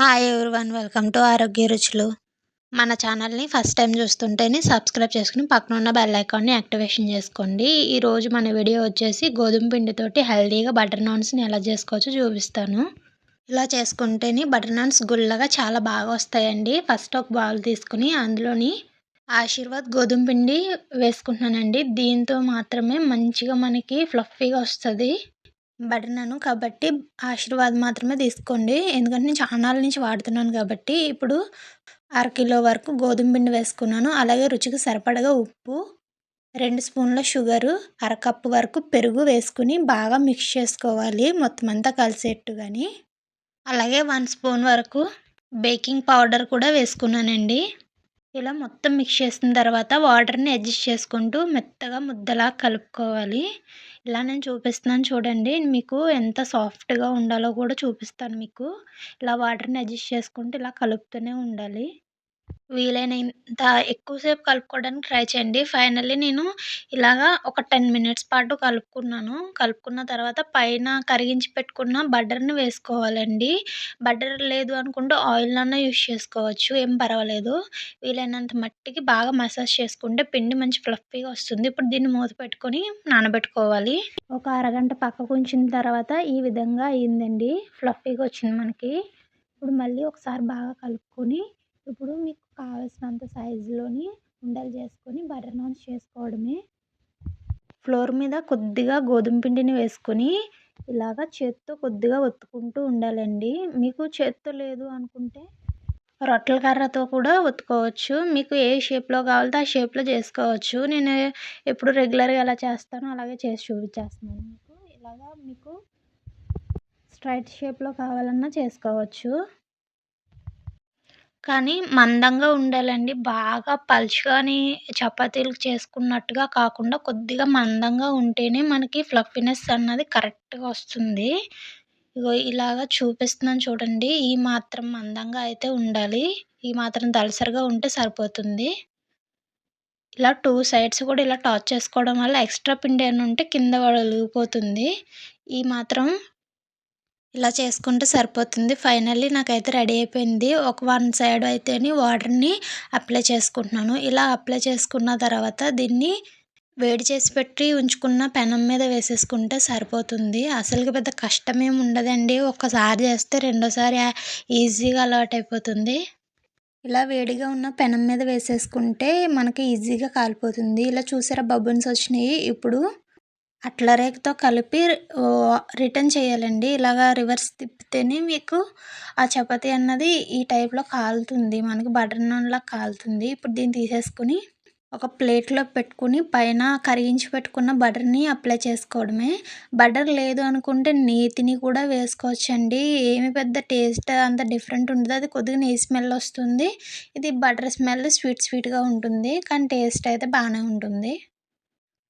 Hi one welcome to ఆరోగ్య రుచులు మన ఛానల్ని ఫస్ట్ టైం చూస్తుంటేనే సబ్స్క్రైబ్ చేసుకుని పక్కన ఉన్న బెల్ ఐకాన్ని యాక్టివేషన్ చేసుకోండి. ఈరోజు మన వీడియో వచ్చేసి గోధుమ పిండితోటి హెల్దీగా బటర్ నాన్స్ని ఎలా చేసుకోవచ్చో చూపిస్తాను. ఇలా చేసుకుంటేనే బటర్ నాన్స్ గుల్లగా చాలా బాగా వస్తాయండి. ఫస్ట్ ఒక బౌల్ తీసుకుని అందులోని ఆశీర్వాద్ గోధుమ పిండి వేసుకుంటున్నానండి. దీంతో మాత్రమే మంచిగా మనకి ఫ్లఫీగా వస్తుంది. బడినాను కాబట్టి ఆశీర్వాద్ మాత్రమే తీసుకోండి. ఎందుకంటే నేను చాలా నుంచి వాడుతున్నాను కాబట్టి ఇప్పుడు అరకిలో వరకు గోధుమ పిండి వేసుకున్నాను. అలాగే రుచికి సరిపడగా ఉప్పు రెండు స్పూన్ల షుగరు అరకప్పు వరకు పెరుగు వేసుకుని బాగా మిక్స్ చేసుకోవాలి. మొత్తం అంతా కలిసేట్టు కానీ అలాగే వన్ స్పూన్ వరకు బేకింగ్ పౌడర్ కూడా వేసుకున్నానండి. ఇలా మొత్తం మిక్స్ చేసిన తర్వాత వాటర్ని అడ్జస్ట్ చేసుకుంటూ మెత్తగా ముద్దలా కలుపుకోవాలి. ఇలా నేను చూపిస్తున్నాను చూడండి. మీకు ఎంత సాఫ్ట్గా ఉండాలో కూడా చూపిస్తాను మీకు. ఇలా వాటర్ని అడ్జస్ట్ చేసుకుంటూ ఇలా కలుపుతూనే ఉండాలి. వీలైనంత ఎక్కువసేపు కలుపుకోవడానికి ట్రై చేయండి. ఫైనల్లీ నేను ఇలాగా ఒక టెన్ మినిట్స్ పాటు కలుపుకున్నాను. కలుపుకున్న తర్వాత పైన కరిగించి పెట్టుకున్న బటర్ని వేసుకోవాలండి. బటర్ లేదు అనుకుంటే ఆయిల్నన్నా యూస్ చేసుకోవచ్చు. ఏం పర్వాలేదు. వీలైనంత మట్టికి బాగా మసాజ్ చేసుకుంటే పిండి మంచి ఫ్లఫీగా వస్తుంది. ఇప్పుడు దీన్ని మూత పెట్టుకొని నానబెట్టుకోవాలి. ఒక అరగంట పక్కకు ఉంచిన తర్వాత ఈ విధంగా అయ్యిందండి ఫ్లఫీగా వచ్చింది మనకి. ఇప్పుడు మళ్ళీ ఒకసారి బాగా కలుపుకొని ఇప్పుడు మీకు కావలసినంత సైజులోని ఉండలు చేసుకొని బటర్ నాన్స్ చేసుకోవడమే. ఫ్లోర్ మీద కొద్దిగా గోధుమ పిండిని వేసుకొని ఇలాగ చేత్తో కొద్దిగా ఒత్తుకుంటూ ఉండాలండి. మీకు చేత్తో లేదు అనుకుంటే రొట్టెల కర్రతో కూడా ఒత్తుకోవచ్చు. మీకు ఏ షేప్లో కావాలితే ఆ షేప్లో చేసుకోవచ్చు. నేను ఎప్పుడు రెగ్యులర్గా ఎలా చేస్తానో అలాగే చేసి చూపించేస్తున్నాను మీకు. ఇలాగా మీకు స్ట్రైట్ షేప్లో కావాలన్నా చేసుకోవచ్చు. కానీ మందంగా ఉండాలండి. బాగా పలుచగాని చపాతీలు చేసుకున్నట్టుగా కాకుండా కొద్దిగా మందంగా ఉంటేనే మనకి ఫ్లఫీనెస్ అన్నది కరెక్ట్గా వస్తుంది. ఇగో ఇలాగ చూపిస్తున్నాను చూడండి. ఈ మాత్రం మందంగా అయితే ఉండాలి. ఈ మాత్రం దళసరిగా ఉంటే సరిపోతుంది. ఇలా టూ సైడ్స్ కూడా ఇలా టాచ్ చేసుకోవడం వల్ల ఎక్స్ట్రా పిండి అని ఉంటే కింద ఒలిగిపోతుంది ఈ మాత్రం ఇలా చేసుకుంటే సరిపోతుంది. ఫైనల్లీ నాకైతే రెడీ అయిపోయింది. ఒక వన్ సైడ్ అయితేనే వాటర్ని అప్లై చేసుకుంటున్నాను. ఇలా అప్లై చేసుకున్న తర్వాత దీన్ని వేడి చేసి పెట్టి ఉంచుకున్న పెనం మీద వేసేసుకుంటే సరిపోతుంది. అసలుకి పెద్ద కష్టమేమి ఉండదండి. ఒక్కసారి చేస్తే రెండోసారి ఈజీగా అలవాటు అయిపోతుంది. ఇలా వేడిగా ఉన్న పెనం మీద వేసేసుకుంటే మనకి ఈజీగా కాలిపోతుంది. ఇలా చూసారా బబున్స్ వచ్చినాయి. ఇప్పుడు అట్ల రేఖతో కలిపి రిటర్న్ చేయాలండి. ఇలాగా రివర్స్ తిప్పితేనే మీకు ఆ చపాతి అన్నది ఈ టైప్లో కాలుతుంది. మనకి బటర్ నాన్లా కాలుతుంది. ఇప్పుడు దీన్ని తీసేసుకుని ఒక ప్లేట్లో పెట్టుకుని పైన కరిగించి పెట్టుకున్న బటర్ని అప్లై చేసుకోవడమే. బటర్ లేదు అనుకుంటే నేతిని కూడా వేసుకోవచ్చండి. ఏమి పెద్ద టేస్ట్ అంత డిఫరెంట్ ఉండదు. అది కొద్దిగా నెయ్యి స్మెల్ వస్తుంది. ఇది బటర్ స్మెల్ స్వీట్ స్వీట్గా ఉంటుంది. కానీ టేస్ట్ అయితే బాగానే ఉంటుంది.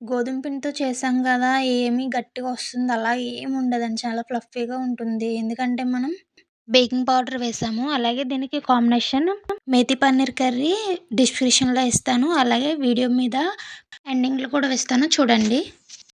గోధుమ పిండితో చేసాం కదా ఏమీ గట్టిగా వస్తుంది అలా ఏమి ఉండదండి చాలా ఫ్లఫీగా ఉంటుంది. ఎందుకంటే మనం బేకింగ్ పౌడర్ వేసాము అలాగే దీనికి కాంబినేషన్ మేతి పన్నీర్ కర్రీ డిస్క్రిప్షన్లో ఇస్తాను అలాగే వీడియో మీద ఎండింగ్లు కూడా ఇస్తాను చూడండి.